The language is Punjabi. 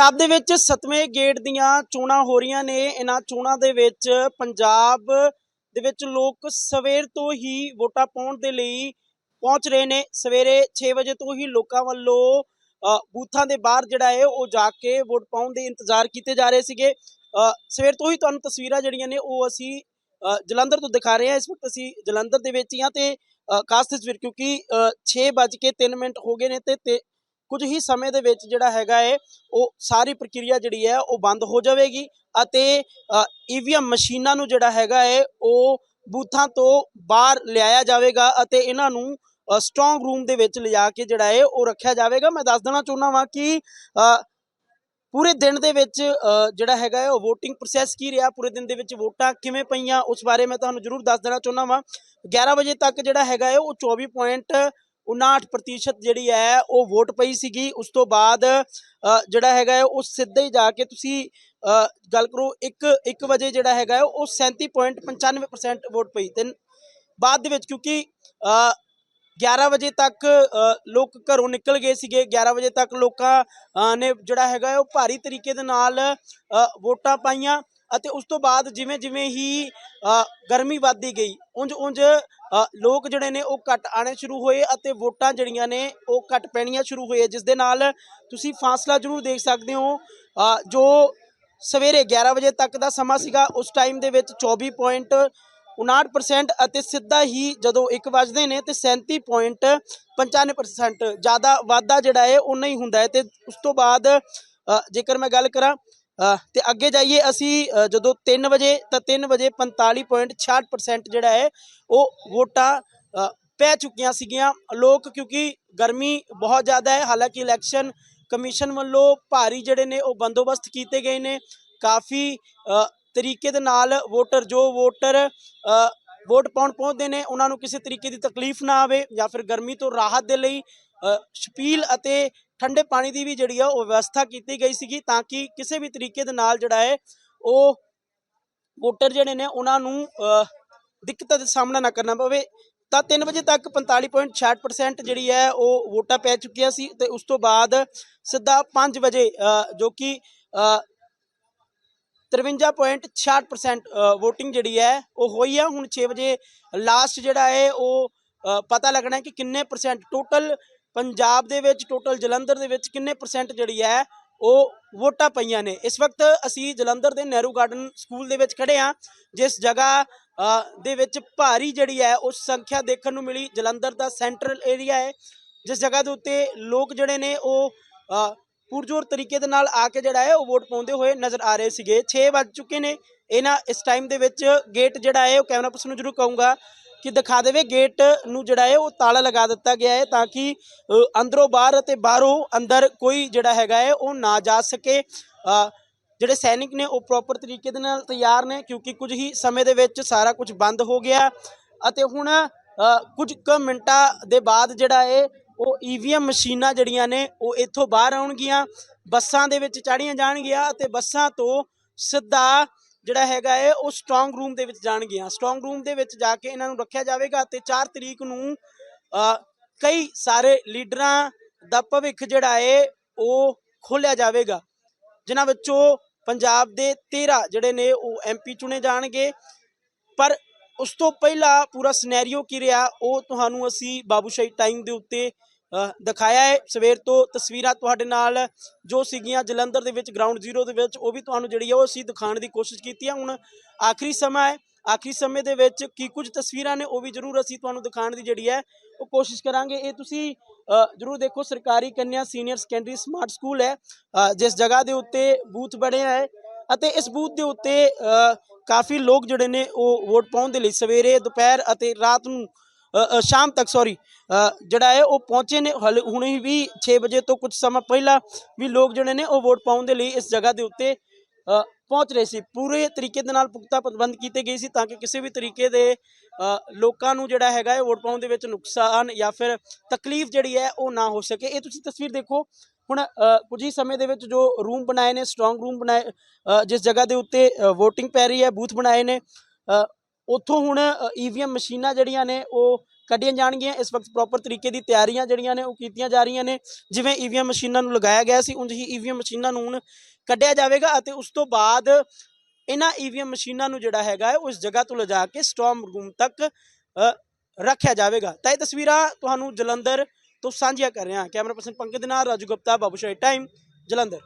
ਪੰਜਾਬ ਦੇ ਵਿੱਚ 7ਵੇਂ ਗੇਟ ਦੀਆਂ ਚੋਣਾਂ ਹੋ ਰਹੀਆਂ ਨੇ। ਇਹਨਾਂ ਚੋਣਾਂ ਦੇ ਵਿੱਚ ਪੰਜਾਬ ਦੇ ਵਿੱਚ ਲੋਕ ਸਵੇਰ ਤੋਂ ਹੀ ਵੋਟਾਂ ਪਾਉਣ ਦੇ ਲਈ ਪਹੁੰਚ ਰਹੇ ਨੇ। ਸਵੇਰੇ 6 ਵਜੇ ਤੋਂ ਹੀ ਲੋਕਾਂ ਵੱਲੋਂ ਬੂਥਾਂ ਦੇ ਬਾਹਰ ਜਿਹੜਾ ਹੈ ਉਹ ਜਾ ਕੇ ਵੋਟ ਪਾਉਣ ਦੇ ਇੰਤਜ਼ਾਰ ਕੀਤੇ ਜਾ ਰਹੇ ਸੀਗੇ। ਸਵੇਰ ਤੋਂ ਹੀ ਤੁਹਾਨੂੰ ਤਸਵੀਰਾਂ ਜਿਹੜੀਆਂ ਨੇ ਉਹ ਅਸੀਂ ਜਲੰਧਰ ਤੋਂ ਦਿਖਾ ਰਹੇ ਹਾਂ। ਇਸ ਵਕਤ ਅਸੀਂ ਜਲੰਧਰ ਦੇ ਵਿੱਚ ਹੀ ਹਾਂ ਤੇ ਖਾਸ ਤਸਵੀਰ ਕਿਉਂਕਿ 6:03 ਮਿੰਟ ਹੋ ਗਏ ਨੇ ਤੇ ਤੇ ਕੁਝ ਹੀ ਸਮੇਂ ਦੇ ਵਿੱਚ ਜਿਹੜਾ ਹੈਗਾ ਹੈ ਉਹ ਸਾਰੀ ਪ੍ਰਕਿਰਿਆ ਜਿਹੜੀ ਹੈ, ਉਹ ਬੰਦ ਹੋ ਜਾਵੇਗੀ ਅਤੇ ਈਵੀਐਮ ਮਸ਼ੀਨਾਂ ਨੂੰ ਜਿਹੜਾ ਹੈਗਾ ਹੈ ਉਹ ਬੂਥਾਂ ਤੋਂ ਬਾਹਰ ਲਿਆਇਆ ਜਾਵੇਗਾ ਅਤੇ ਇਹਨਾਂ ਨੂੰ ਸਟਰੋਂਗ ਰੂਮ ਦੇ ਵਿੱਚ ਲਿਜਾ ਕੇ ਜਿਹੜਾ ਹੈ ਉਹ ਰੱਖਿਆ ਜਾਵੇਗਾ। ਮੈਂ ਦੱਸ ਦੇਣਾ ਚਾਹੁੰਦਾ ਵਾਂ ਕਿ ਪੂਰੇ ਦਿਨ ਦੇ ਵਿੱਚ ਜਿਹੜਾ ਹੈਗਾ ਹੈ ਉਹ VOTING ਪ੍ਰੋਸੈਸ ਕੀ ਰਿਹਾ? ਪੂਰੇ ਦਿਨ ਦੇ ਵਿੱਚ ਵੋਟਾਂ ਕਿਵੇਂ ਪਈਆਂ? ਉਸ ਬਾਰੇ ਮੈਂ ਤੁਹਾਨੂੰ ਜ਼ਰੂਰ ਦੱਸ ਦੇਣਾ ਚਾਹੁੰਦਾ ਵਾਂ। 11 ਵਜੇ ਤੱਕ ਜਿਹੜਾ ਹੈਗਾ ਹੈ ਉਹ 24.59% ਜਿਹੜੀ ਹੈ ਉਹ ਵੋਟ ਪਈ ਸੀਗੀ। ਉਸ ਤੋਂ ਬਾਅਦ ਜਿਹੜਾ ਹੈਗਾ ਉਹ ਸਿੱਧੇ ਹੀ ਜਾ ਕੇ ਤੁਸੀਂ ਗੱਲ ਕਰੋ 1 1 ਵਜੇ ਜਿਹੜਾ ਹੈਗਾ ਹੈ ਉਹ 37.95% ਵੋਟ ਪਈ। ਤੇ ਬਾਅਦ ਦੇ ਵਿੱਚ ਕਿਉਂਕਿ ਅ, 11 ਵਜੇ ਤੱਕ ਲੋਕ ਘਰੋਂ ਨਿਕਲ ਗਏ ਸੀਗੇ। 11 ਵਜੇ ਤੱਕ ਲੋਕਾਂ ਨੇ ਜਿਹੜਾ ਹੈਗਾ ਉਹ ਭਾਰੀ ਤਰੀਕੇ ਦੇ ਨਾਲ ਵੋਟਾਂ ਪਾਈਆਂ। ਅਤੇ ਉਸ ਤੋਂ ਬਾਅਦ ਜਿਵੇਂ ਜਿਵੇਂ ਹੀ ਗਰਮੀ ਵੱਧਦੀ ਗਈ, ਉਂਝ ਉਂਝ ਲੋਕ ਜਿਹੜੇ ਨੇ ਉਹ ਘੱਟ ਆਣੇ ਸ਼ੁਰੂ ਹੋਏ ਅਤੇ ਵੋਟਾਂ ਜਿਹੜੀਆਂ ਨੇ ਉਹ ਘੱਟ ਪੈਣੀਆਂ ਸ਼ੁਰੂ ਹੋਏ, ਜਿਸ ਦੇ ਨਾਲ ਤੁਸੀਂ ਫਾਸਲਾ ਜ਼ਰੂਰ ਦੇਖ ਸਕਦੇ ਹੋ ਜੋ ਸਵੇਰੇ 11 ਵਜੇ ਤੱਕ ਦਾ ਸਮਾਂ ਸੀਗਾ, ਉਸ ਟਾਈਮ ਦੇ ਵਿੱਚ 24.59% ਅਤੇ ਸਿੱਧਾ ਹੀ ਜਦੋਂ 1 ਵਜਦੇ ਨੇ ਤੇ 37.95% ਜ਼ਿਆਦਾ ਵਾਧਾ ਜਿਹੜਾ ਹੈ ਉਹ ਨਹੀਂ ਹੁੰਦਾ ਹੈ ਤੇ ਉਸ ਤੋਂ ਬਾਅਦ ਜੇਕਰ ਮੈਂ ਗੱਲ ਕਰਾਂ ਤੇ ਅੱਗੇ ਜਾਈਏ ਅਸੀਂ ਜਦੋਂ 3 ਵਜੇ, ਤਾਂ 3 ਵਜੇ 45.66% ਜਿਹੜਾ ਹੈ, ਉਹ ਵੋਟਾਂ ਪੈ ਚੁੱਕੀਆਂ ਸੀਗੀਆਂ। ਲੋਕ ਕਿਉਂਕਿ ਗਰਮੀ ਬਹੁਤ ਜ਼ਿਆਦਾ ਹੈ, ਹਾਲਾਂਕਿ ਇਲੈਕਸ਼ਨ ਕਮਿਸ਼ਨ ਵੱਲੋਂ ਭਾਰੀ ਜਿਹੜੇ ਨੇ, ਉਹ ਬੰਦੋਬਸਤ ਕੀਤੇ ਗਏ ਨੇ। ਕਾਫੀ ਤਰੀਕੇ ਦੇ ਨਾਲ ਵੋਟਰ, ਜੋ ਵੋਟਰ ਵੋਟ ਪਾਉਣ ਪਹੁੰਚਦੇ ਨੇ, ਉਹਨਾਂ ਨੂੰ ਕਿਸੇ ਤਰੀਕੇ ਦੀ ਤਕਲੀਫ ਨਾ ਆਵੇ ਜਾਂ ਫਿਰ ਗਰਮੀ ਤੋਂ ਰਾਹਤ ਦੇ ਲਈ ਅ, ਛਪੀਲ ਅਤੇ ਠੰਡੇ ਪਾਣੀ ਦੀ ਵੀ ਜਿਹੜੀ ਆ ਉਹ ਵਿਵਸਥਾ ਕੀਤੀ ਗਈ ਸੀਗੀ ਤਾਂ ਕਿ ਕਿਸੇ ਵੀ ਤਰੀਕੇ ਦੇ ਨਾਲ ਜਿਹੜਾ ਹੈ ਉਹ ਵੋਟਰ ਜਿਹੜੇ ਨੇ ਉਹਨਾਂ ਨੂੰ ਅ, ਦਿੱਕਤਾਂ ਦਾ ਸਾਹਮਣਾ ਨਾ ਕਰਨਾ ਪਵੇ। ਤਾਂ 3 ਵਜੇ ਤੱਕ 45.66% ਜਿਹੜੀ ਹੈ ਉਹ ਵੋਟਾਂ ਪੈ ਚੁੱਕੀਆਂ ਸੀ ਤੇ ਉਸ ਤੋਂ ਬਾਅਦ ਸਿੱਧਾ 5 ਵਜੇ ਜੋ ਕਿ ਅ, 53.66% VOTING ਜਿਹੜੀ ਹੈ ਉਹ ਹੋਈ ਆ। ਹੁਣ 6 ਵਜੇ ਲਾਸਟ ਜਿਹੜਾ ਹੈ ਉਹ ਪਤਾ ਲੱਗਣਾ ਕਿ ਕਿੰਨੇ ਪਰਸੈਂਟ ਟੋਟਲ ਪੰਜਾਬ ਦੇ ਵਿੱਚ ਟੋਟਲ ਜਲੰਧਰ ਦੇ ਵਿੱਚ ਕਿੰਨੇ ਪਰਸੈਂਟ ਜਿਹੜੀ ਹੈ ਉਹ ਵੋਟਾਂ ਪਈਆਂ ਨੇ? ਇਸ ਵਕਤ ਅਸੀਂ ਜਲੰਧਰ ਦੇ ਨਹਿਰੂ ਗਾਰਡਨ ਸਕੂਲ ਦੇ ਵਿੱਚ ਖੜੇ ਆ ਜਿਸ ਜਗ੍ਹਾ ਦੇ ਵਿੱਚ ਭਾਰੀ ਜਿਹੜੀ ਹੈ ਉਸ ਸੰਖਿਆ ਦੇਖਣ ਨੂੰ ਮਿਲੀ। ਜਲੰਧਰ ਦਾ ਸੈਂਟਰਲ ਏਰੀਆ ਹੈ, ਜਿਸ ਜਗ੍ਹਾ ਦੇ ਉੱਤੇ ਲੋਕ ਜਿਹੜੇ ਨੇ ਉਹ ਪੁਰਜੋਰ ਤਰੀਕੇ ਦੇ ਨਾਲ ਆ ਕੇ ਜਿਹੜਾ ਹੈ ਉਹ ਵੋਟ ਪਾਉਂਦੇ ਹੋਏ ਨਜ਼ਰ ਆ ਰਹੇ ਸੀਗੇ। 6 ਵੱਜ ਚੁੱਕੇ ਨੇ। ਇਹਨਾਂ ਇਸ ਟਾਈਮ ਦੇ ਵਿੱਚ ਗੇਟ ਜਿਹੜਾ ਹੈ ਉਹ ਕੈਮਰਾ ਪਰਸਨ ਨੂੰ ਜ਼ਰੂਰ ਕਹੂੰਗਾ। ਕਿ ਦਿਖਾ ਦੇਵੇ ਗੇਟ ਨੂੰ ਜਿਹੜਾ ਹੈ ਉਹ ਤਾਲਾ ਲਗਾ ਦਿੱਤਾ ਗਿਆ ਹੈ ਤਾਂ ਕਿ ਅੰਦਰੋਂ ਬਾਹਰ ਅਤੇ ਬਾਹਰੋਂ ਅੰਦਰ ਕੋਈ ਜਿਹੜਾ ਹੈਗਾ ਹੈ ਉਹ ਨਾ ਜਾ ਸਕੇ। ਜਿਹੜੇ ਸੈਨਿਕ ਨੇ ਉਹ ਪ੍ਰੋਪਰ ਤਰੀਕੇ ਦੇ ਨਾਲ ਤਿਆਰ ਨੇ ਕਿਉਂਕਿ ਕੁਝ ਹੀ ਸਮੇਂ ਦੇ ਵਿੱਚ ਸਾਰਾ ਕੁਝ ਬੰਦ ਹੋ ਗਿਆ ਅਤੇ ਹੁਣ ਕੁਝ ਕੁ ਮਿੰਟਾਂ ਦੇ ਬਾਅਦ ਜਿਹੜਾ ਹੈ ਉਹ ਈਵੀਐਮ ਮਸ਼ੀਨਾਂ ਜਿਹੜੀਆਂ ਨੇ ਉਹ ਇੱਥੋਂ ਬਾਹਰ ਆਉਣਗੀਆਂ। ਬੱਸਾਂ ਦੇ ਵਿੱਚ ਚਾੜੀਆਂ ਜਾਣਗੀਆਂ ਅਤੇ ਬੱਸਾਂ ਤੋਂ ਸਿੱਧਾ ਜਿਹੜਾ ਹੈਗਾ ਹੈ ਉਹ ਸਟਰੋਂਗ ਰੂਮ ਦੇ ਵਿੱਚ ਜਾਣਗੀਆਂ। ਸਟਰੋਂਗ ਰੂਮ ਦੇ ਵਿੱਚ ਜਾ ਕੇ ਇਹਨਾਂ ਨੂੰ ਰੱਖਿਆ ਜਾਵੇਗਾ ਤੇ 4 ਤਰੀਕ ਨੂੰ ਕਈ ਸਾਰੇ ਲੀਡਰਾਂ ਦਾ ਭਵਿੱਖ ਜਿਹੜਾ ਹੈ ਉਹ ਖੋਲਿਆ ਜਾਵੇਗਾ। ਜਿਨ੍ਹਾਂ ਵਿੱਚੋਂ ਪੰਜਾਬ ਦੇ 13 ਜਿਹੜੇ ਨੇ, ਉਹ ਐਮਪੀ ਚੁਣੇ ਜਾਣਗੇ। ਪਰ ਉਸ ਤੋਂ ਪਹਿਲਾਂ ਪੂਰਾ ਸਿਨੈਰੀਓ ਕੀ ਰਿਹਾ, ਉਹ ਤੁਹਾਨੂੰ ਅਸੀਂ ਬਾਬੂਸ਼ਾਹੀ ਟਾਈਮ ਦੇ ਉੱਤੇ ਦਿਖਾਇਆ ਹੈ। ਸਵੇਰ ਤੋਂ ਤਸਵੀਰਾਂ ਤੁਹਾਡੇ ਨਾਲ ਜੋ ਸੀਗੀਆਂ ਜਲੰਧਰ ਦੇ ਵਿੱਚ ਗਰਾਊਂਡ ਜ਼ੀਰੋ ਦੇ ਵਿੱਚ, ਉਹ ਵੀ ਤੁਹਾਨੂੰ ਜਿਹੜੀ ਹੈ ਉਹ ਅਸੀਂ ਦਿਖਾਉਣ ਦੀ ਕੋਸ਼ਿਸ਼ ਕੀਤੀ ਹੈ ਹੁਣ ਆਖਰੀ ਸਮਾਂ ਹੈ। ਆਖਰੀ ਸਮੇਂ ਦੇ ਵਿੱਚ ਕੀ ਕੁਝ ਤਸਵੀਰਾਂ ਨੇ, ਉਹ ਵੀ ਜ਼ਰੂਰ ਅਸੀਂ ਤੁਹਾਨੂੰ ਦਿਖਾਉਣ ਦੀ ਜਿਹੜੀ ਹੈ, ਉਹ ਕੋਸ਼ਿਸ਼ ਕਰਾਂਗੇ। ਇਹ ਤੁਸੀਂ ਜ਼ਰੂਰ ਦੇਖੋ, ਸਰਕਾਰੀ ਕੰਨਿਆ ਸੀਨੀਅਰ ਸੈਕੰਡਰੀ ਸਮਾਰਟ ਸਕੂਲ ਹੈ। ਜਿਸ ਜਗ੍ਹਾ ਦੇ ਉੱਤੇ ਬੂਥ ਬਣਿਆ ਹੈ ਅਤੇ ਇਸ ਬੂਥ ਦੇ ਉੱਤੇ ਕਾਫੀ ਲੋਕ ਜਿਹੜੇ ਨੇ, ਉਹ ਵੋਟ ਪਾਉਣ ਦੇ ਲਈ ਸਵੇਰੇ, ਦੁਪਹਿਰ ਅਤੇ ਰਾਤ ਨੂੰ ਸ਼ਾਮ ਤੱਕ ਸੌਰੀ ਜਿਹੜਾ ਹੈ ਉਹ ਪਹੁੰਚੇ ਨੇ, ਹਲੇ ਹੁਣੇ ਵੀ 6 ਵਜੇ ਤੋਂ ਕੁਝ ਸਮਾਂ ਪਹਿਲਾਂ ਵੀ ਲੋਕ ਜਿਹੜੇ ਨੇ ਉਹ ਵੋਟ ਪਾਉਣ ਦੇ ਲਈ ਇਸ ਜਗ੍ਹਾ ਦੇ ਉੱਤੇ ਪਹੁੰਚ ਰਹੇ ਸੀ। ਪੂਰੇ ਤਰੀਕੇ ਦੇ ਨਾਲ ਪੁਖਤਾ ਪ੍ਰਬੰਧ ਕੀਤੇ ਗਏ ਸੀ ਤਾਂ ਕਿ ਕਿਸੇ ਵੀ ਤਰੀਕੇ ਦੇ ਲੋਕਾਂ ਨੂੰ ਜਿਹੜਾ ਹੈਗਾ ਹੈ ਵੋਟ ਪਾਉਣ ਦੇ ਵਿੱਚ ਨੁਕਸਾਨ ਜਾਂ ਫਿਰ ਤਕਲੀਫ ਜਿਹੜੀ ਹੈ ਉਹ ਨਾ ਹੋ ਸਕੇ। ਇਹ ਤੁਸੀਂ ਤਸਵੀਰ ਦੇਖੋ। ਹੁਣ ਕੁਝ ਹੀ ਸਮੇਂ ਦੇ ਵਿੱਚ ਜੋ ਰੂਮ ਬਣਾਏ ਨੇ ਸਟਰੋਂਗ ਰੂਮ ਬਣਾਏ ਜਿਸ ਜਗ੍ਹਾ ਦੇ ਉੱਤੇ VOTING ਪੈ ਰਹੀ ਹੈ, ਬੂਥ ਬਣਾਏ ਨੇ ਉੱਥੋਂ ਹੁਣ ਈਵੀਐਮ ਮਸ਼ੀਨਾਂ ਜਿਹੜੀਆਂ ਨੇ, ਉਹ ਕੱਢੀਆਂ ਜਾਣਗੀਆਂ। ਇਸ ਵਕਤ ਪ੍ਰੋਪਰ ਤਰੀਕੇ ਦੀ ਤਿਆਰੀਆਂ ਜਿਹੜੀਆਂ ਨੇ, ਉਹ ਕੀਤੀਆਂ ਜਾ ਰਹੀਆਂ ਨੇ। ਜਿਵੇਂ ਈਵੀਐਮ ਮਸ਼ੀਨਾਂ ਨੂੰ ਲਗਾਇਆ ਗਿਆ ਸੀ, ਉਂਝ ਹੀ ਈਵੀਐਮ ਮਸ਼ੀਨਾਂ ਨੂੰ ਹੁਣ ਕੱਢਿਆ ਜਾਵੇਗਾ ਅਤੇ ਉਸ ਤੋਂ ਬਾਅਦ ਇਹਨਾਂ ਈਵੀਐਮ ਮਸ਼ੀਨਾਂ ਨੂੰ ਜਿਹੜਾ ਹੈਗਾ ਹੈ ਉਸ ਜਗ੍ਹਾ ਤੋਂ ਲਿਜਾ ਕੇ ਸਟ੍ਰੋਂਗ ਰੂਮ ਤੱਕ ਰੱਖਿਆ ਜਾਵੇਗਾ। ਤਾਂ ਇਹ ਤਸਵੀਰਾਂ ਤੁਹਾਨੂੰ ਜਲੰਧਰ ਤੋਂ ਸਾਂਝੀਆਂ ਕਰ ਰਿਹਾ ਹਾਂ। ਕੈਮਰਾ ਪਰਸਨ ਪੰਕਜ ਦੇ ਨਾਲ, ਰਾਜੂ ਗੁਪਤਾ, ਬਾਬੂ ਸ਼ਾਹੀ ਟਾਈਮ ਜਲੰਧਰ।